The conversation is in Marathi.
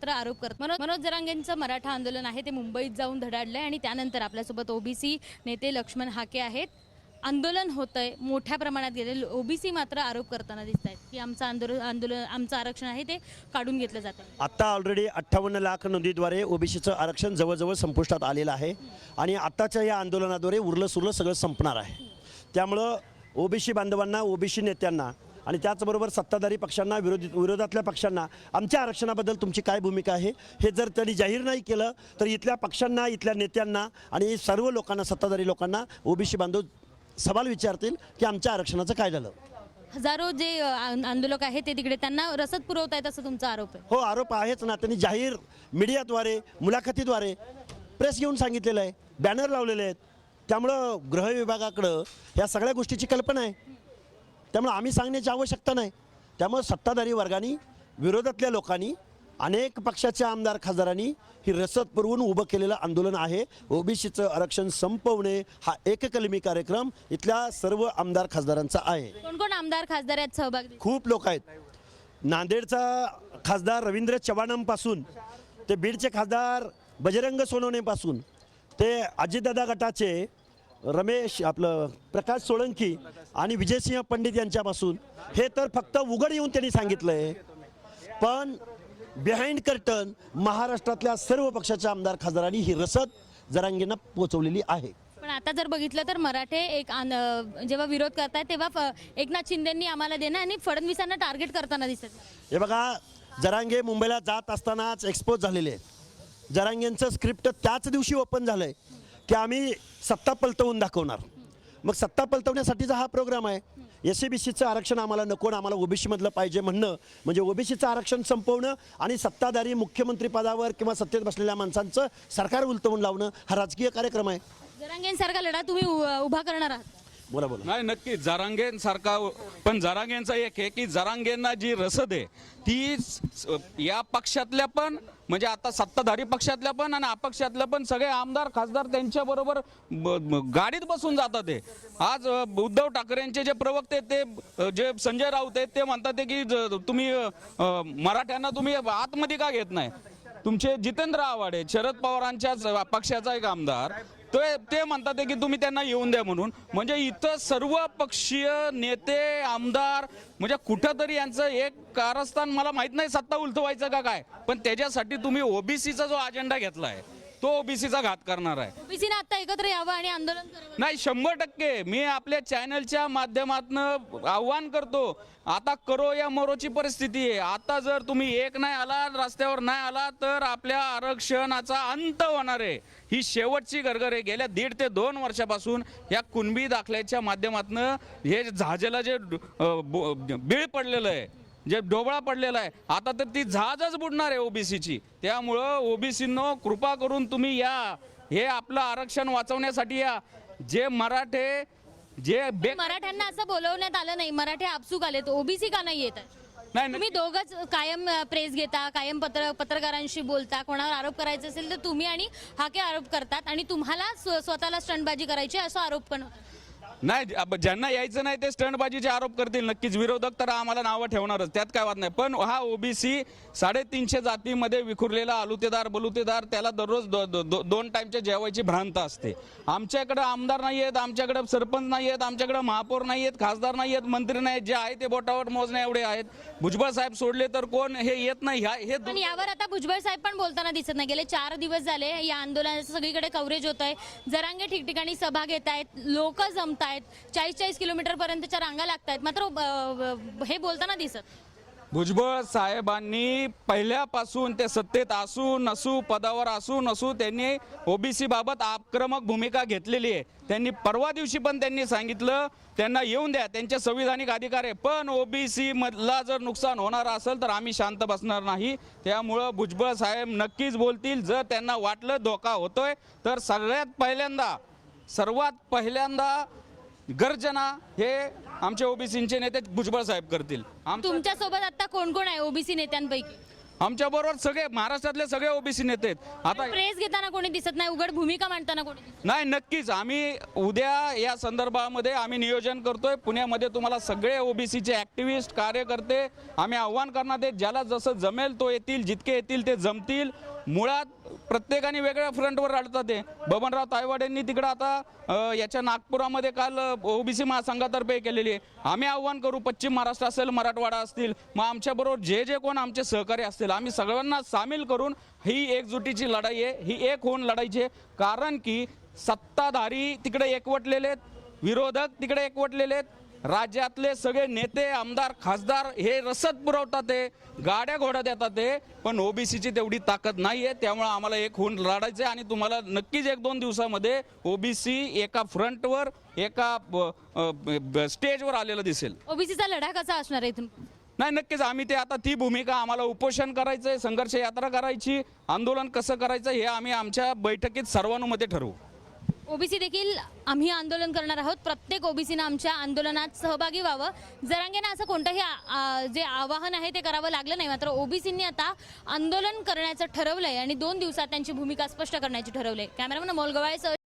मात्र आरोप करत मनोज मनोज जरांगेंचं मराठा आंदोलन आहे ते मुंबईत जाऊन धडाडलंय आणि त्यानंतर आपल्यासोबत ओबीसी नेते लक्ष्मण हाके आहेत. आंदोलन होतंय मोठ्या प्रमाणात गेले. ओबीसी मात्र आरोप करताना दिसत आहेत की आमचं आंदोलन आंदोलन आमचं आरक्षण आहे ते काढून घेतलं जात आहे आत्ता ऑलरेडी अठ्ठावन्न लाख नोंदीद्वारे ओबीसीचं आरक्षण जवळजवळ संपुष्टात आलेलं आहे आणि आत्ताच्या या आंदोलनाद्वारे उरलं सुरलं सगळं संपणार आहे. त्यामुळं ओबीसी बांधवांना ओबीसी नेत्यांना आणि त्याचबरोबर सत्ताधारी पक्षांना विरोधी विरोधातल्या पक्षांना आमच्या आरक्षणाबद्दल तुमची काय भूमिका आहे? हे जर त्यांनी जाहीर नाही केलं तर इथल्या पक्षांना इथल्या नेत्यांना आणि सर्व लोकांना सत्ताधारी लोकांना ओबीसी बांधव सवाल विचारतील की आमच्या आरक्षणाचं काय झालं? हजारो जे आंदोलक आहेत ते तिकडे त्यांना रसद पुरवतायत असं तुमचा आरोप आहे? हो आरोप आहेच ना. त्यांनी जाहीर मीडियाद्वारे मुलाखतीद्वारे प्रेस घेऊन सांगितलेलं आहे बॅनर लावलेले आहेत. त्यामुळं गृह विभागाकडं ह्या सगळ्या गोष्टीची कल्पना आहे. त्यामुळं आम्ही सांगण्याची आवश्यकता नाही. त्यामुळं सत्ताधारी वर्गाने विरोधातल्या लोकांनी अनेक पक्षाच्या आमदार खासदारांनी ही रसद पुरवून उभं केलेलं आंदोलन आहे. ओबीसीचं आरक्षण संपवणे हा एककलमी कार्यक्रम इथल्या सर्व आमदार खासदारांचा आहे. कोण कोण आमदार खासदार यात सहभागी? खूप लोक आहेत. नांदेडचा खासदार रवींद्र चव्हाणांपासून ते बीडचे खासदार बजरंग सोनवणेपासून ते अजितदादा गटाचे रमेश आपलं प्रकाश सोळंकी आणि विजयसिंह पंडित यांच्यापासून. हे तर फक्त उघड येऊन त्यांनी सांगितलं आहे पण बिहाइंड कर्टन महाराष्ट्रातल्या सर्व पक्षाच्या आमदार खासदारांनी ही रसद जरांगींना पोचवलेली आहे. पण आता जर बघितलं तर मराठे एक जेव्हा विरोध करतायत तेव्हा एकनाथ शिंदेंनी आम्हाला देणं आणि फडणवीसांना टार्गेट करताना दिसत. हे बघा जरांगे मुंबईला जात असतानाच एक्सपोज झालेले आहेत. जरांगेंचं स्क्रिप्ट त्याच दिवशी ओपन झालं आहे की आम्ही सत्ता पलटवून दाखवणार. मग सत्ता पलटवण्यासाठीचा हा प्रोग्राम आहे. एस सी बी सीचं आरक्षण आम्हाला नको आम्हाला ओबीसीमधलं पाहिजे म्हणणं. म्हणजे ओबीसीचं आरक्षण संपवणं आणि सत्ताधारी मुख्यमंत्रीपदावर किंवा सत्तेत बसलेल्या माणसांचं सरकार उलटवून लावणं हा राजकीय कार्यक्रम आहे. जरांगेंसारखा लढा तुम्ही उभा करणार आहात. बोला बोला. नाही नक्की जरांगेंसारखा पण जरांगेंचा एक आहे की जरांगेंना जी रसद आहे ती स- या पक्षातल्या पण म्हणजे आता सत्ताधारी पक्षातल्या पण आणि अपक्षातल्या पण सगळे आमदार खासदार त्यांच्या बरोबर गाडीत बसून जातात ते. आज अ, उद्धव ठाकरेंचे जे प्रवक्ते आहेत ते अ, जे संजय राऊत आहेत ते म्हणतात ते की ज- तुम्ही अ, अ, मराठ्यांना तुम्ही आतमध्ये का घेत नाही? तुमचे जितेंद्र आव्हाड शरद पवारांच्याच पक्षाचा एक आमदार ते ते म्हणतात की तुम्ही त्यांना येऊन द्या म्हणून. म्हणजे इथं सर्व पक्षीय नेते आमदार म्हणजे कुठंतरी यांचं एक कारस्थान मला माहीत नाही सत्ता उलथवायचं का काय. पण त्याच्यासाठी तुम्ही ओबीसीचा जो अजेंडा घेतलाय तो ओबीसीचा घात करणार आहे. ओबीसीने आता एकत्र यावं आणि आंदोलन करावं. नाही शंभर टक्के. मी आपल्या चॅनलच्या माध्यमातून आव्हान करतो. आता करो या मरोची परिस्थिती आहे. आता जर तुम्ही एक नाही आला रस्त्यावर नाही आला तर आपल्या आरक्षणाचा अंत होणार आहे. ही शेवटची गरगर आहे. गेल्या दीड ते दोन वर्षापासून या कुणबी दाखल्याच्या माध्यमातून हे झाजेला जे बीळ पडलेलं आहे. जे डोबळा पडलेला आहे. आता तर ती जहाजच बुडणार आहे ओबीसीची त्यामुळं ओबीसीनो कृपा करून तुम्ही या. हे आपलं आरक्षण वाचवण्यासाठी या. जे मराठे जे बे मराठ्यांना असं बोलवण्यात आलं नाही. मराठे आपसूक आले तर ओबीसी का नाही येत? आहे? नाही. तुम्ही दोघच कायम अ, प्रेस घेता कायम पत्र पत्रकारांशी बोलता कोणावर आरोप करायचा असेल तर तुम्ही आणि हाके आरोप करतात आणि तुम्हाला स्व- स्वतःला स्टंटबाजी करायची असा आरोप पण. नाही अब ज्यांना यायचं नाही ते स्टंटबाजीचे आरोप करतील. नक्कीच विरोधक तर आम्हाला नावं ठेवणारच. त्यात काय वाद नाही. पण हा ओबीसी साडेतीनशे जातीमध्ये विखुरलेला आलुतेदार बलुतेदार त्याला दररोज दो, दो, दो, दोन टाईमच्या जेवायची भ्रांत असते. आमच्याकडे आमदार नाही आहेत आमच्याकडे सरपंच नाही आहेत आमच्याकडे महापौर नाही आहेत खासदार नाही आहेत मंत्री नाही आहेत जे आहे ते बोटावर मोजण्या एवढे आहेत. भुजबळ साहेब सोडले तर कोण? हे येत नाही. ह्या हे पण यावर आता भुजबळ साहेब पण बोलताना दिसत नाही. गेले चार दिवस झाले या आंदोलनाचं सगळीकडे कव्हरेज होत आहे जरांगे ठिकठिकाणी सभा घेत आहेत लोक जमतात आहेत. चाळीस चाळीस किलोमीटर पर्यंतच्या रांगा लागत आहेत मात्र हे बोलताना दिसत. भुजबळ साहेबांनी पहिल्यापासून ते सत्तेत असू नसू पदावर असू नसू त्यांनी ओबीसी बाबत आक्रमक भूमिका घेतलेली आहे. त्यांनी परवा दिवशी पण त्यांनी सांगितलं त्यांना येऊन द्या त्यांचे संविधानिक अधिकार आहे. पण ओबीसी मधला जर नुकसान होणार असेल तर आम्ही शांत बसणार नाही. त्यामुळं भुजबळ साहेब नक्कीच बोलतील. जर त्यांना वाटलं धोका होतोय तर सगळ्यात पहिल्यांदा सर्वात पहिल्यांदा गर्जना हे आमचे ओबीसीचे नेते भुजबळ साहेब करतील. तुमच्यासोबत आता कोण कोण आहे ओबीसी नेत्यांपैकी? आमच्या बरोबर सगळे महाराष्ट्रातले सगळे ओबीसी नेते आहेत. आता प्रेस घेताना कोणी दिसत नाही उघड भूमिका मांडताना कोणी दिसत नाही नक्कीच. आम्ही उद्या या संदर्भामध्ये आम्ही नियोजन करतोय. पुण्यामध्ये तुम्हाला सगळे ओबीसीचे ॲक्टिव्हिस्ट कार्यकर्ते आम्ही आव्हान करणार आहेत. ज्याला जसं जमेल तो येतील जितके येतील ते जमतील. मुळात प्रत्येकाने वेगळ्या फ्रंटवर लढतात ते. बबनराव तायवाडेंनी तिकडं आता याच्या नागपुरामध्ये काल ओबीसी महासंघातर्फे केलेली आहे. आम्ही आव्हान करू पश्चिम महाराष्ट्र असेल मराठवाडा असतील मग आमच्याबरोबर जे जे कोण आमचे सहकारी असतील आम्ही सगळ्यांना सामील करून ही एकजुटीची लढाई आहे. ही एक होऊन लढायची आहे. कारण की सत्ताधारी तिकडे एकवटलेले आहेत विरोधक तिकडे एकवटलेले आहेत राज्यातले सगळे नेते आमदार खासदार हे रसद पुरवतात ते गाड्या घोड्यात येतात ते पण ओबीसीची तेवढी ताकद नाही आहे त्यामुळे आम्हाला एक होऊन लढायचं आहे आणि तुम्हाला नक्कीच एक दोन दिवसामध्ये ओबीसी एका फ्रंटवर एका स्टेजवर आलेलं दिसेल. ओबीसीचा लढा कसा असणार आहे इथून? नाही नक्कीच आम्ही ते आता ती भूमिका आम्हाला उपोषण करायचंय संघर्ष यात्रा करायची आंदोलन कसं करायचं हे आम्ही आमच्या बैठकीत सर्वानुमते ठरवू. ओबीसी देखील आम्ही आंदोलन करणार आहोत. प्रत्येक ओबीसीनं आमच्या आंदोलनात सहभागी व्हावं. जरांगेनं असं कोणतंही आ- जे आवाहन आहे ते करावं लागलं नाही. मात्र ओबीसींनी आता आंदोलन करण्याचं ठरवलंय आणि दोन दिवसात त्यांची भूमिका स्पष्ट करण्याची ठरवलंय. कॅमेरामन मोलगवायसह